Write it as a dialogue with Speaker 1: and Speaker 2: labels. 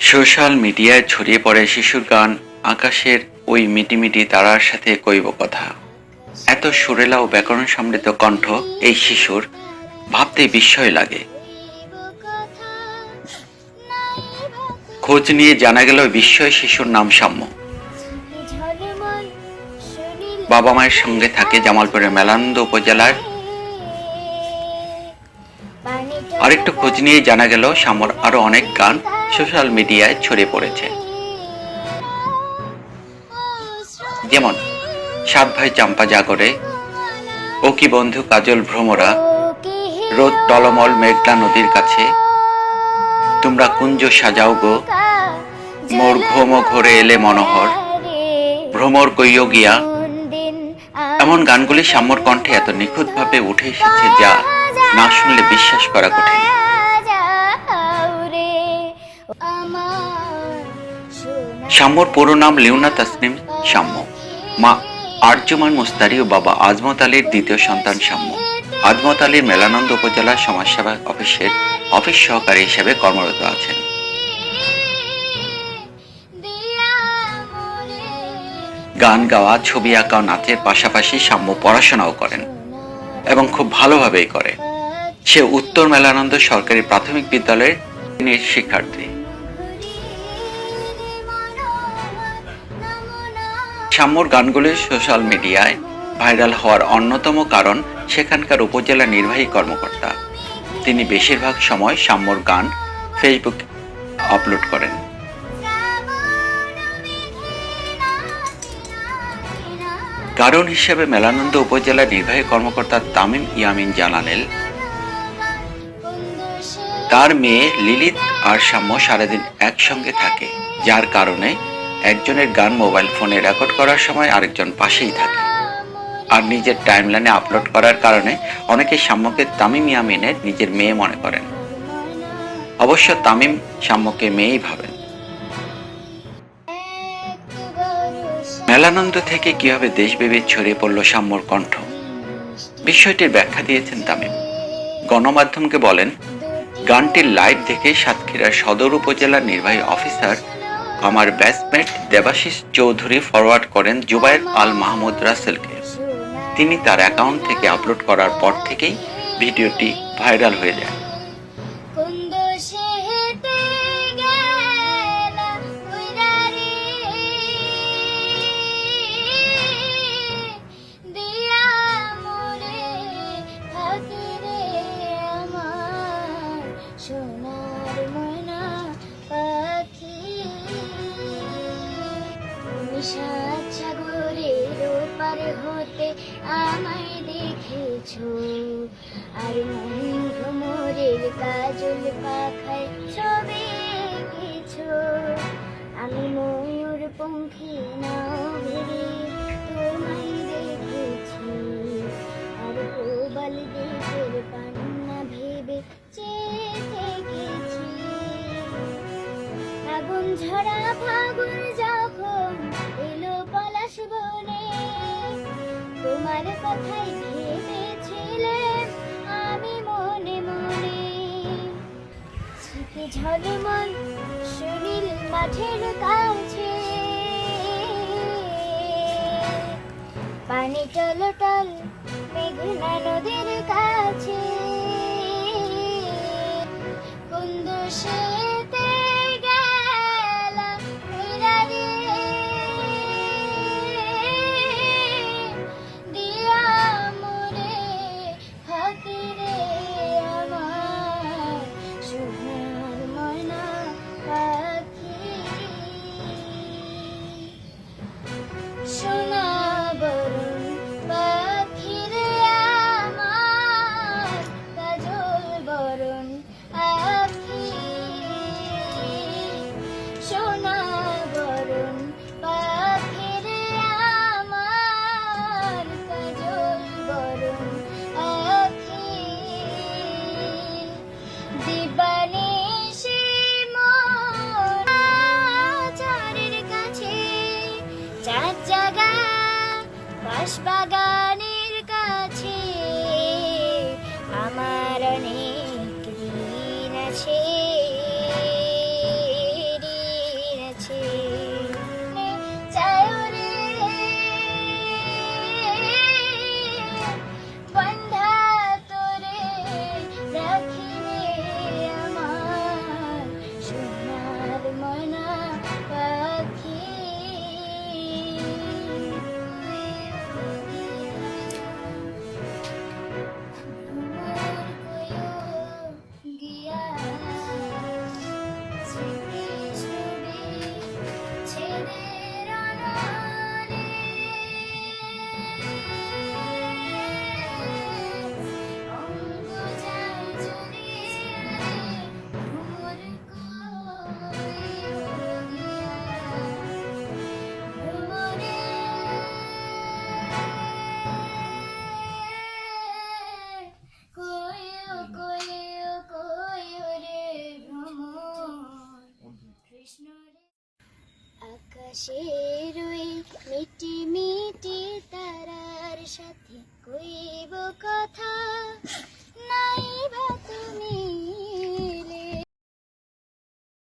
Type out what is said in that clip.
Speaker 1: Social মিডিয়ায় ছড়িয়ে পড়ে শিশুর গান আকাশের ওই মিটিমিটি তারার সাথে কইব কথা। এত সুরেলা ও ব্যাকরণ সমৃদ্ধ কণ্ঠ এই শিশুর ভাবতে বিস্ময় লাগে। খোঁজ নিয়ে জানা গেল বিস্ময় শিশুর নাম সাম্য। বাবা মায়ের সঙ্গে থাকে জামালপুরের মেলানন্দ উপজেলার। আরেকটু খোঁজ নিয়ে জানা গেল সামর আরও অনেক গান সোশ্যাল মিডিয়ায় ছড়িয়ে পড়েছে। যেমন সাত ভাই চাম্পা জাগরে। ও কি বন্ধু কাজল ভ্রমরা? রোদ টলমল মেঘলা নদীর কাছে। তোমরা কুঞ্জ সাজাও গো। মোর ঘুম ঘরে এলে মনোহর। ভ্রমর কইয় গিয়া। এমন গানগুলি সাম্যর কণ্ঠে এত নিখুঁতভাবে উঠে এসেছে যা না শুনলে বিশ্বাস করা কঠিন। সাম্যর পুরো নাম লিওনা তাসনিম সাম্য। মা আরজুমান মোস্তারি ও বাবা আজমত আলীর দ্বিতীয় সন্তান সাম্য। আজমত আলীর মেলানন্দ উপজেলা সমাজসেবা অফিসের অফিস সহকারী হিসেবে কর্মরত আছেন। গান গাওয়া, ছবি আঁকা নাচের পাশাপাশি সাম্য পড়াশোনাও করেন এবং খুব ভালোভাবেই করে। সে উত্তর মেলানন্দ সরকারি প্রাথমিক বিদ্যালয়ের শিক্ষার্থী। সাম্যর গানগুলি সোশ্যাল মিডিয়ায় ভাইরাল হওয়ার অন্যতম কারণ সেখানকার উপজেলা নির্বাহী কর্মকর্তা। তিনি বেশিরভাগ সময় সাম্যর গান ফেসবুক আপলোড করেন। কারণ হিসেবে মেলানন্দ উপজেলা নির্বাহী কর্মকর্তা তামিম ইয়ামিন জানালেন, তার মেয়ে লিলিত আর সাম্য সারাদিন একসঙ্গে থাকে, যার কারণে একজনের গান মোবাইল ফোনে রেকর্ড করার সময় আরেকজন পাশেই থাকে। আর নিজের টাইমলাইনে আপলোড করার কারণে অনেকে সাম্যকে তামিম ইয়ামিনের নিজের মেয়ে মনে করেন। অবশ্য তামিম সাম্যকে মেয়েই ভাবেন। মেলানন্দ থেকে কীভাবে দেশব্যাপী ছড়িয়ে পড়ল সাম্যর কণ্ঠ? বিষয়টির ব্যাখ্যা দিয়েছেন তামিম। গণমাধ্যমকে বলেন, গানটির লাইভ দেখে সাতক্ষীরার সদর উপজেলার নির্বাহী অফিসার আমার ব্যাটসম্যান দেবাশিস চৌধুরী ফরওয়ার্ড করেন জুবায়ের আল মাহমুদ রাসেলকে। তিনি তার অ্যাকাউন্ট থেকে আপলোড করার পর থেকেই ভিডিওটি ভাইরাল হয়ে যায়।
Speaker 2: আমায় দেখেছ। আর ভ্রমরের কাজল পাখায় ছবি এঁকেছো। আমি ময়ূর পঙ্খী নাও ভেবে তোমায় দেখেছি। আর প্রবাল দেশের পান্না ভেবে চেয়ে থেকেছি। আগুন ঝরা ফাগুন তোমার কথাই ভেবেছিলাম আমি মনে মনে। ছিপে ঝলমল সুনীল মাঠের কাছে। পানি টলটল মেঘনা নদীর কাছে। কুন্দ সেতে চার জায়গা বাঁশবাগান। আকাশের ওই মিটি মিটি তারার সাথে কইব কথা। নাই বা তুমি